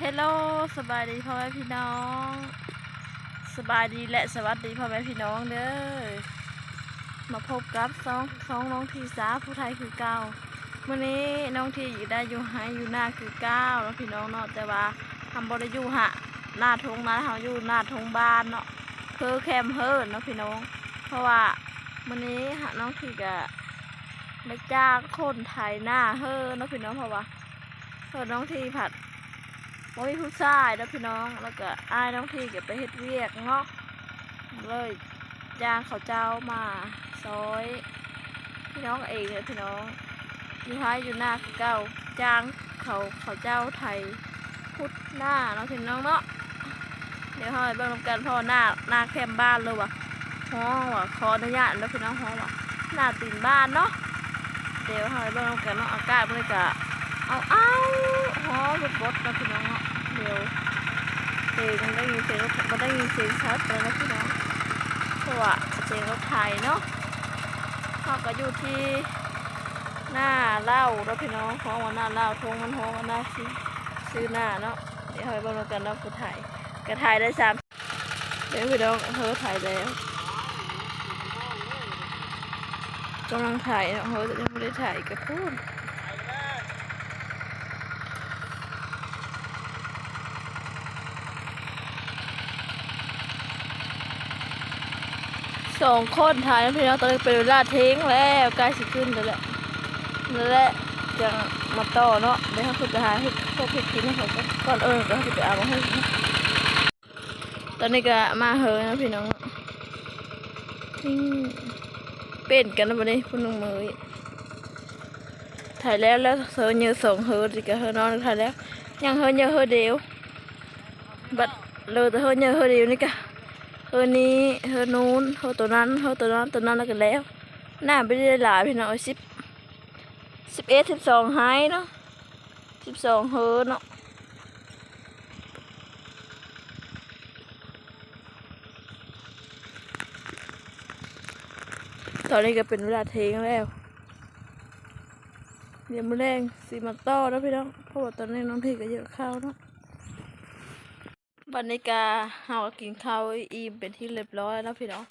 เฮลโลสบายดีพ่อแม่พี่น้อง สบายดีและสวัสดีพ่อแม่พี่น้องเด้อ มาพบกับสองสองน้องทีสาผู้ไทยคือเก้าวันนี้น้องทีอยู่ได้อยู่ให้อยู่หน้าคือเก้าแล้วพี่น้องเนาะแต่ว่าทำบริยูหะหน้าทงนะเขาอยู่หน้าทงบ้านเนาะคือแคมเฮิร์นเนาะพี่น้อง เพราะว่าวันนี้หาน้องทีก็ได้จ้างคนไทยหน้าเฮิร์นเนาะพี่น้องเพราะว่าเฮิร์นน้องทีผัด บ่มีผู้ชายแล้วพี่น้อง แล้วก็อ้ายน้องทีก็ไปเฮ็ดเวียกเนาะ เลยย่างเขาเจ้ามาซอย พี่น้องเองเลยพี่น้องอยู่ท้ายอยู่หน้าคือเก่าจ้างเขาเขาเจ้าไทยพุดหน้าเนาะพี่น้องเนาะ เดี๋ยวเฮาไปเบิ่งกันเพราะว่าหน้าหน้าแคมบ้านเลยว่ะฮ้องว่ะขออนุญาตแล้วพี่น้องฮ้องว่ะหน้าตีนบ้านเนาะ เดี๋ยวเฮาไปเบิ่งนำกันเนาะอากาศมันก็ เอาเอาฮอรถบดนะพี่น้องเนาะเดี๋ยวเพลงมันได้ยินเสียงรถมันได้ยินเสียงชัดเลยนะพี่น้องเพราะว่าเสียงรถไทยเนาะเขาก็อยู่ที่หน้าเล่าแล้วพี่น้องห้องว่าหน้าเล่าทงมันห้องว่าหน้าชื่อชื่อหน้าเนาะเดี๋ยวให้เบิ่งกันเนาะผู้ไทยกระไทยได้สามเดี๋ยวพี่น้องเฮ้อถ่ายแล้วกำลังถ่ายเนาะเฮ้ยังไม่ได้ถ่ายกับพูด สองคนถ่ายนะพี่น้องตอนนี้เป็นเวลาเทิ้งแล้วใกล้สิขึ้นแล้วแหละนั่นแหละจังมาต่อเนาะเดี๋ยวเขาคือไปหาให้พวกพชรกินให้เขาก่อนเออก็เขาไปเอามาให้ตอนนี้ก็มาเฮอนะพี่น้องทิ้งเป็นกันนะวันนี้คุณลุงมือถ่ายแล้วแล้วเสือเยอะสองเฮอดีกับเฮอนอนถ่ายแล้วยังเฮอเยอะเฮอเดียวบัดเลยแต่เฮอเยอะเฮอเดียวนี่กะ เฮอนี้เฮอนู้นเฮอตัวนั้นเฮอตัวนั้นตัวนั้นแล้วกันแล้วหน้าไม่ได้หลายพี่น้องสิบสิบเอ็ดสิบสองไฮเนาะสิบสองเฮอเนาะตอนนี้ก็เป็นเวลาเทงแล้วเดี๋ยวมาแรงสีมาต่อแล้วพี่น้องเพราะว่าตอนนี้น้องพี่ก็เยอะข้าวเนาะ วันนี้กาเฮากินข้าวอิ่มเป็นที่เรียบร้อยแล้วพี่น้อง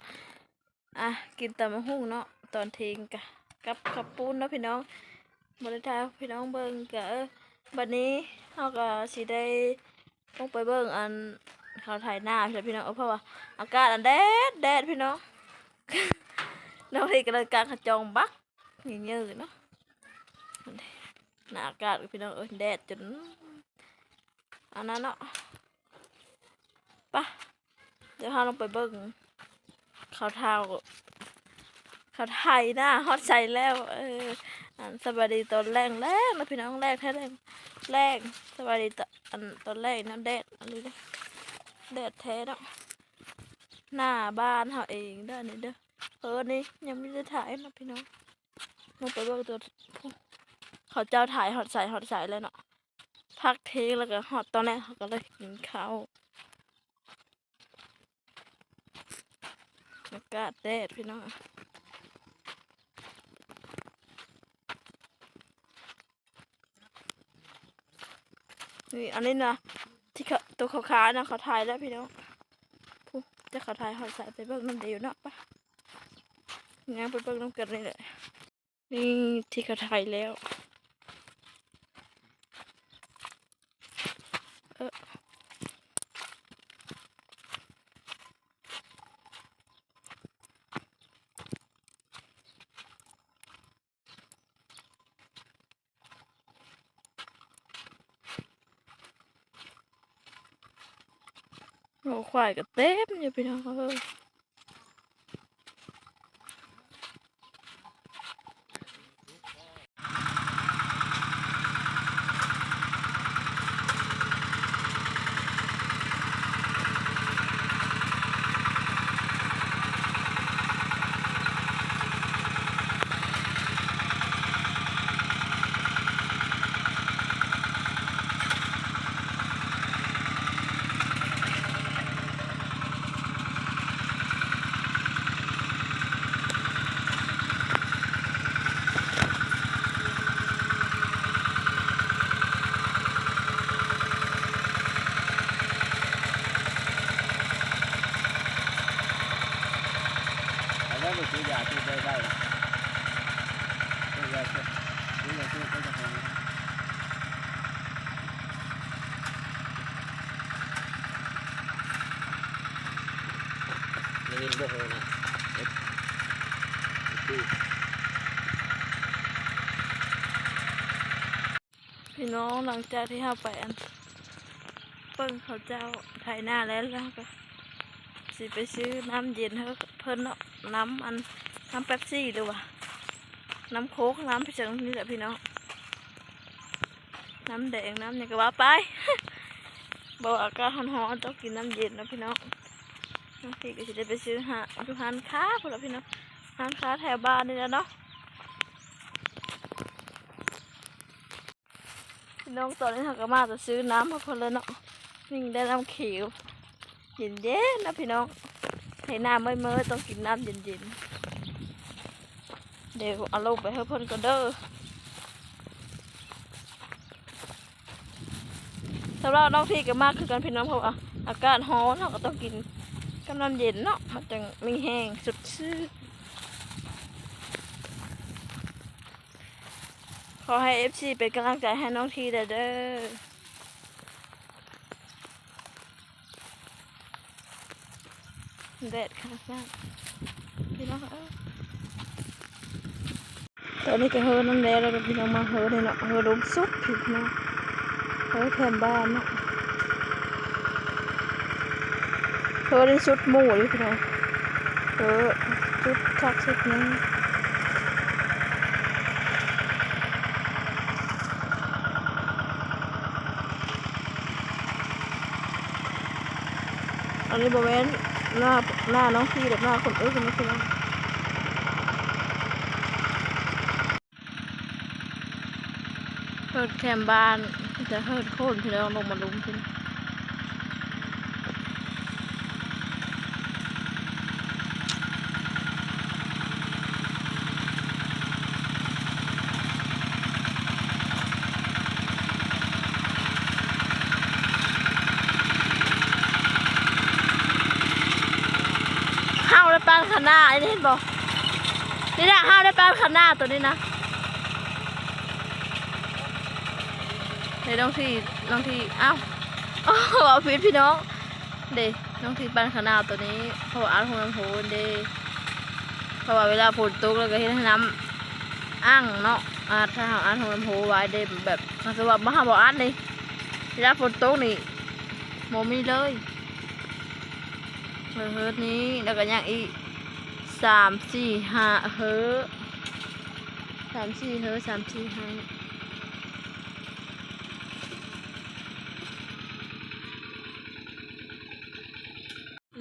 อะกินตำมะฮุ่งเนาะตอนเทงกะกับขับปูนเนาะพี่น้องบริทาพี่น้องเบิ่งกะเออวันนี้เฮาก็สิได้ลงไปเบิ่งอันเขาถ่ายหน้าพี่น้องเออเพราะว่าอากาศอันแดดแดดพี่น้องน้องที่กำลังกางขจองบักเงี้ยเนาะหน้าอากาศพี่น้องเออแดดจนอันนั้นเนาะ ปะเดี๋ยวเราลงไปเบิ่งเขาวเท้าเขาวไทยนะฮอตใจแล้ว เอออันสวัสดีตอนแรกแรกนะพี่น้องแรกแท้แรกแรกสวัสดีตอนตอนแรกนะแดดอันนี้นะแดดแท้เนาะหน้าบ้านเขาเองเด้านนี้เด้อเออนี่ยังไม่ได้ถ่ายนะพี่น้องลงไปเบิ่งตัวเขาเจ้าถ่ายฮอตใส่ฮอตใส่เลยเนาะพักเทงแล้วก็ฮอตตอนแรกเขาก็เลยกินข้าว อากาศแดดพี่น้องนี่อันนี้นะที่เขาตัวขาวๆนะเขาถ่ายแล้วพี่น้องผู้จะเขาถ่ายเขาใส่ไปเบิ่งน้ำเดียวเนาะปะงานไปเบิ่งน้ำกันนี่แหละนี่ที่เขาถ่ายแล้ว โอ้ควายก็เต็มอยู่พี่น้องเออ ได้ได้ซื้อยาซื้อซื้อยาซื้อก็จะหายนี่บ่โหนะเอ็ดดูพี่น้องหลังจากที่เฮาไปอันเปิ้งเขาเจ้าไถหน้าแล้วแล้วก็สิไปซื้อน้ำเย็นเฮาเพิ่นเนาะน้ำอัน น้ำเป๊ปซี่หรือว่าน้ำโค้กน้ำพิเศษนี่แหละพี่น้อง น้ำแดงน้ำนี่ก็ว่าไปบอกอากาศร้อนๆต้องกินน้ำเย็นนะพี่น้องน้องพี่ก็จะได้ไปซื้อหาทุกร้านค้าพวกเราพี่น้องร้านค้าแถวบ้านนี่แหละเนาะพี่น้องตอนนี้เขาก็มาจะซื้อน้ำมาคนเลยเนาะวิ่งได้น้ำเขียวเย็นเย็นๆนะพี่น้องให้น้ำไม่เมื่อต้องกินน้ำเย็นเย็นๆ เดี๋ยวเอาลงไปให้เพิ่นก็เด้อสำหรับน้องพี่ก็มากคือกันพี่น้องเพราะว่าอากาศร้อนเราก็ต้องกินกับน้ำเย็นเนาะมันจังมีแห้งสดชื่นขอให้เอฟซีเป็นกำลังใจให้น้องทีเด้อเด้อแดขนาดนั้นพี่น้องเอ้ยต อนนี้ก็เฮอน้ำแดงแล้วก็พี่น้องมาเฮอเลยเนาะเฮอลมซุกพี่น้องเฮอแถมบ้านเนาะเฮอได้ชุดหมู่เลยพี่น้องเฮอชุดชักชุดนี้อันนี้บริเวณหน้าหน้าน้องพี่แบบหน้าคนอื่นนะพี่น้องเฮิ ดแคมบ้านจะเฮิดโค่นพี่น้องลงมาลุมพี่น้องห้าวได้ปลาขนาไอ้นี่เห็นบอกนี่นะห้าวได้ปลาขนาตัวนี้นะีน้องทีน้องทีเอ้าอ๋อเอาพีดพี่น้อง เด้น้องทีปลาขนาตัวนี้เพราะว่าอาร์ตของลำโพนเด้เพราะว่าเวลาฝนตกแล้วก็เห็นน้ำอ่างเนาะอาร์ตถ้าหาอาร์ตของลำโพไว้เด้แบบสำหรับมหาบอกอาร์ตเลยเวลาฝนตกนี่โมมีเลยเฮิร์ตนี้แล้วก็ยังอีกสามสี่ห้าเฮิร์ตสามสี่เฮิร์ตสามสี่ห้า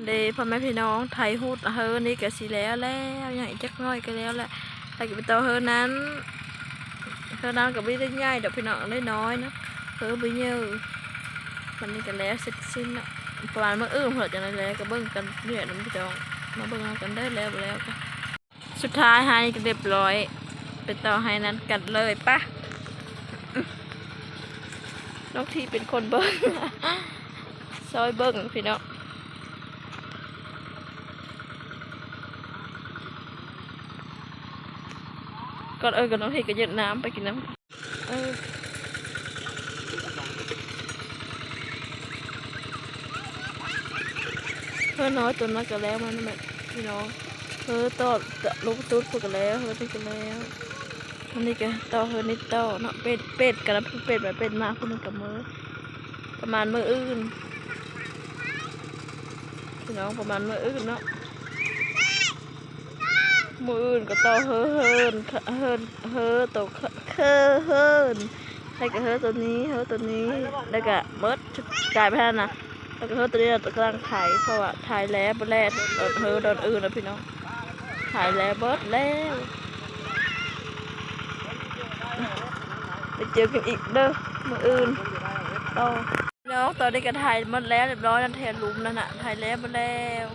เดพ่อแม่พี่น้องไทยฮูดเฮิร์ตนี่ก็สิแล้วแล้วยังอีกจักน้อยก็แล้วแหละแต่กินตัวเฮิร์ตนั้นเฮิร์ตนั้นก็ไม่ได้ง่ายดอกพี่น้องได้น้อยนะเฮิร์ตไปเยอะมันนี่ก็แล้วเสร็จสิ้นเนาะประมาณเมื่ออื่นเหอจะนั่นแหละก็เบิ่งกันเรื่อยน้ำพี่น้องมาเบิ่งกันได้แล้วแล้วก็สุดท้ายให้ก็เรียบร้อยไปต่อให้นั้นกันเลยปะน้องทีเป็นคนเบิ่งซอยเบิ่งพี่น้อง ก่อนเออกับน้องทีก็หยืดน้ำไปกินน้ำเออเพื่อนน้อยตัวน้อยก็แล้วมันแบบพี่น้องเฮ้อต่อลูกตุ๊ดพูดกันแล้วเฮ้อตุ๊ดกันแล้วอันนี้ก็ต่อเฮ้อนิดต่อเนาะเป็ดเป็ดกันแล้วเป็ดแบบเป็ดมาคนหนึงกับมือประมาณมืออื่นพี่น้องประมาณมืออื่นเนาะ มืออื่นก็ต่อเฮ้อเฮินเฮินเฮ้อตัวเคอเฮินให้กับเฮ้อตัวนี้เฮ้อตัวนี้แล้วก็เมิดกลายไปแล้วนะแล้วก็เฮ้ยตอนนี้เรากำลังถ่ายเพราะว่าถ่ายแล้วเบิดแล้วเออเฮ้ยโดนอื่นนะพี่น้องถ่ายแล้วเบิดแล้วไปเจอกันอีกเด้อมืออื่นต่อน้องตอนนี้ก็ถ่ายหมดแล้วเรียบร้อยนั่นแทนลุมนั่นน่ะถ่ายแล้วหมดแล้ว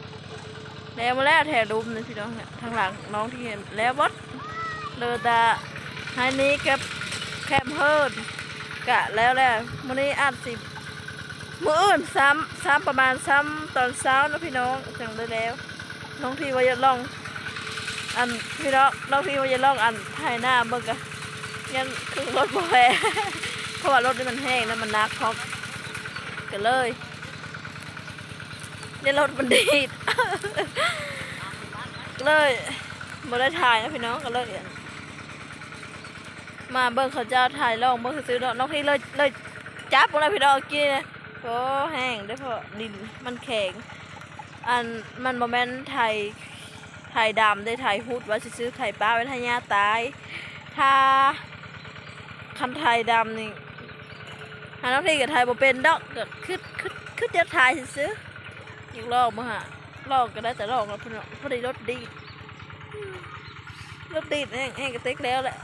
แล้วมาแล้วแทนลุมนะพี่น้องเนี่ยทางหลังน้องที่เห็นแล้วบดเลยตาไฮนี้กับแคมเฮิร์ดกะแล้วแหละมื้อนี้อัดสิมื่ออื่นซ้ำซ้ำประมาณซ้ำตอนเช้านะพี่น้องจังได้แล้ว น้องทีว่าจะลอง อันพี่น้องน้องพี่ว่าจะลองอันถ่ายหน้าเบิ่งกะยังคือรถบ่แพ้เพราะว่ารถนี่มันแห้งแล้วมันนักพร้อมกันเลย เนี่ยรถมันดีดเลยบ่ได้ถ่ายนะพี่น้องก็เล่นมาเบิ่งเขาเจ้าถ่ายลองเบิ่งซื้อๆเนาะน้องพี่เลยเลยจับบ่ได้พี่น้องกินนะโอ้แห้งเด้เพราะดินมันแข็งอันมันบ่แม่นไทยไทยดำได้ไทยฮุดว่าซื้อไข่ปลาไว้ทายาตาย ถ้าคันไทยดำนี่หาน้องพี่กับไทยบ่เป็นดอกก็คือคือคือจะถ่ายซื้อ ๆอีกรอบมาหาลอกก็ได้แต่ลอกแล้วพอดีพอดีรถดีรถดีดแห้งแห้งกระติกแล้วแหละ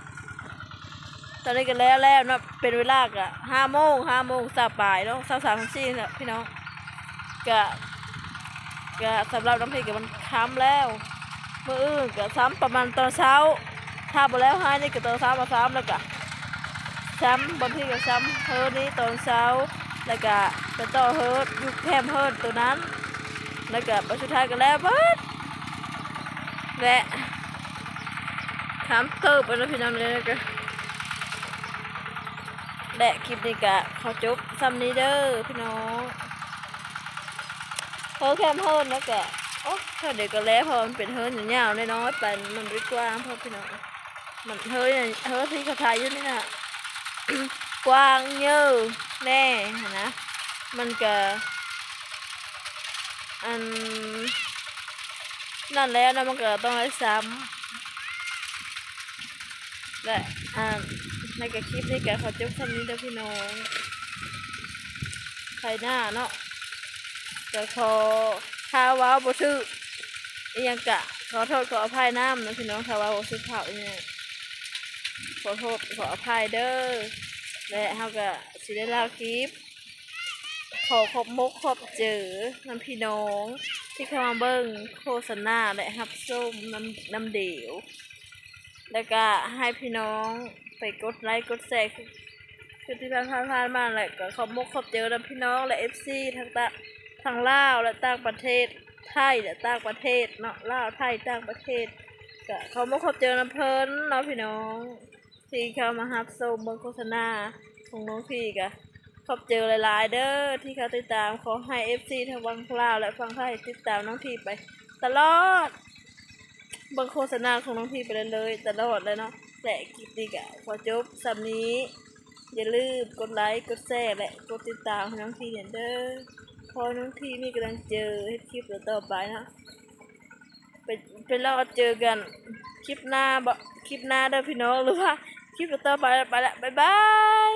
ตอนนี้ก็แล้วแล้วนะเป็นเวลากะห้าโมงห้าโมงสาปลายเนาะสาวสามสี่นี่ยพี่น้องกะก็สำหรับน้ำพริกกับมันค้ำแล้วเมื่ออื่นก็ซ้ำประมาณตอนเช้า ถ้าบ่แล้วให้นี่ก็ตอนเช้ามาซ้ำแล้วก็ซ้ำบางทีก็ซ้ำเฮิร์นี้ตอนเช้าแล้วก็ไปต่อเฮิร์ดยุคแคมเฮิร์ดตัวนั้น แล้วก็ไปสุดท้ายก็แล้วเบิดและค้ำเติบไปแล้วพี่น้องเลยแล้วก็และคลิปนี้ก็ขอจบซ้ำนี้เด้อพี่น้องเฮิร์แคมเฮิร์นแล้วก็โอ้ถ้าเด็กก็แล้วพอมันเป็นเฮิร์นยาวๆน้อยๆไปมันไม่กว้างพราะพี่น้องมันเฮิร์นเนี่ยเฮิร์นที่เขาทายอยู่นี่นะกว้างเยอะแน่นะมันก็ อันนั่นแล้วนะมันก็ต้องได้ซ้ำและอันในกับคลิปนี้ก็ขอจบคำนี้เด้อพี่น้องใครหน้าเนาะก็ขอถ้าว้าวบ่ถืออีหยังกะขอโทษขออภัยน้ำนะพี่น้องถ้าว้าวบ่ถือเผาอีหยังขอโทษขออภัยเด้อและเฮาก็สิได้ลาคลิป ขอขอบมกขอบเจอน้ำพี่น้อง ที่เข้ามาเบิ่งโฆษณาและรับส้มน้ำน้ำเดียว แล้วก็ให้พี่น้องไปกดไลค์กดแชร์คือคือที่ผ่านผ่านมาแหละก็ขอบมกขอบเจอน้ำพี่น้องและ FC ทั้งตะทางลาวและต่างประเทศไทยและต่างประเทศเนาะลาวไทยต่างประเทศก็เขามาพบเจอน้ำเพลินเนาะพี่น้อง ที่เขามาฮับชมเบงโฆษณาของน้องพี่กะ พบเจอหลายๆเด้อที่เขาติดตามขอให้เอฟซีทั้งวังลาวและฟังไทยติดตามน้องพี่ไป ตลอดบางโฆษณาของน้องพี่ไปเลยเลยตลอดเลยเนาะและคลิปนี้กะขอจบสำนี้ อย่าลืมกดไลค์กดแชร์และกดติดตามให้น้องพี่เนี่ยเด้อพอน้องทีมีกำลังเจอให้คลิปต่อไปนะไปไปรอเจอกันคลิปหน้าบคลิปหน้าเด้อพี่น้องหรือว่าคลิปต่อไปไปละบ๊ายบาย